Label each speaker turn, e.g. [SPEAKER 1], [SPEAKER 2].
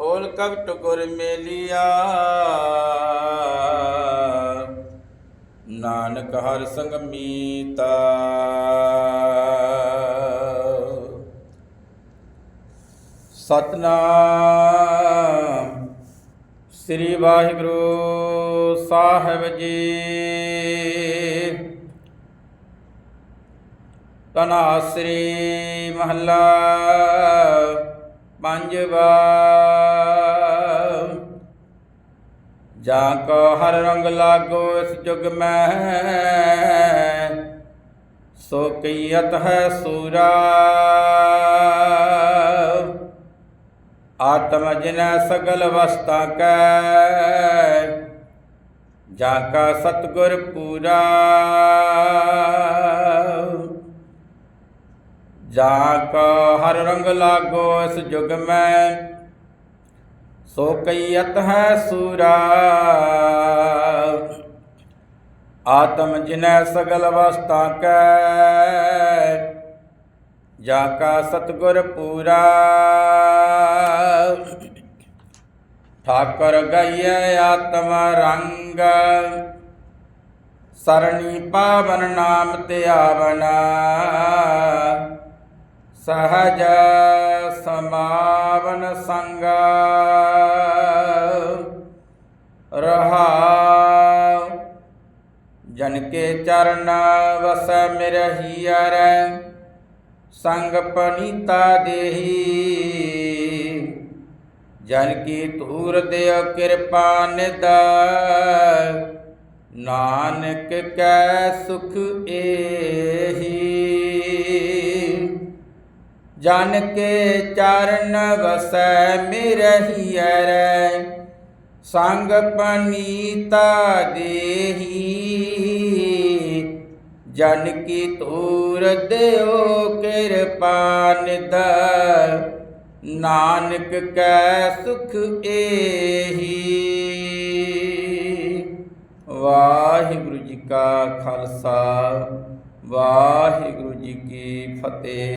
[SPEAKER 1] Hole ਕਵਟ ਗੁਰ ਮੇਲਿਆ। ਨਾਨਕ ਹਰ ਸੰਗ ਮੀਤਾ। ਸਤਨਾਮ ਸ੍ਰੀ ਵਾਹਿਗੁਰੂ ਸਾਹਿਬ ਜੀ। ਤਨਾਸਰੀ ਮਹੱਲਾ। ਪੰਜਵਾ ਜਾਂ ਕੋ ਹਰ ਰੰਗ ਲਾਗੋ ਇਸ ਜੁਗ ਮੈਂ, ਸੋ ਕਈਤ ਹੈ ਸੂਰਾ। ਆਤਮ ਜਿਨੈ ਸਗਲ ਵਸਤਾ ਕੈ, ਜਾ ਕਾ ਸਤਗੁਰ ਪੂਰਾ। ਜਾ ਕ ਹਰ ਰੰਗ ਲਾਗੋ ਇਸ ਜੁਗ ਮੈਂ, ਸੋ ਕਈਤ ਹੈ ਸੂਰਾ। ਆਤਮ ਜਿਨੈ ਸਗਲ ਅਵਸਥਾ ਕੈ, ਜਾ ਕਾ ਸਤਗੁਰ ਪੂਰਾ। ਠਾਕਰ ਗਈਐ ਆਤਮ ਰੰਗ, ਸਰਣੀ ਪਾਵਨ ਨਾਮ ਤੇ ਆਵਨਾ ਸਹਜ ਸਮਾਵਨ ਸੰਗ ਰਹਾ ਜਨ ਕੇ ਚਰਨ ਵਸੈ ਮਿਰਹੀਅਰ ਸੰਗ ਪਨੀਤਾ ਦੇਹੀ। ਜਨ ਕੀ ਧੂਰ ਦਿਓ ਕਿਰਪਾ ਨਿਦ ਨਾਨਕ ਕੈ ਸੁਖ ਏ। ਜਨ ਕੇ ਚਰਨ ਵਸੈ ਮਿਰਹੀਅਰ ਸੰਗ ਪਨੀਤਾ ਦੇਹੀ। ਜਨ ਕੀ ਤੂਰ ਦਿਓ ਕਿਰਪਾ ਨਿਦ ਨਾਨਕ ਕੈ ਸੁਖ ਏਹੀ। ਵਾਹਿਗੁਰੂ ਜੀ ਕਾ ਖਾਲਸਾ, ਵਾਹਿਗੁਰੂ ਜੀ ਕੀ ਫਤਿਹ।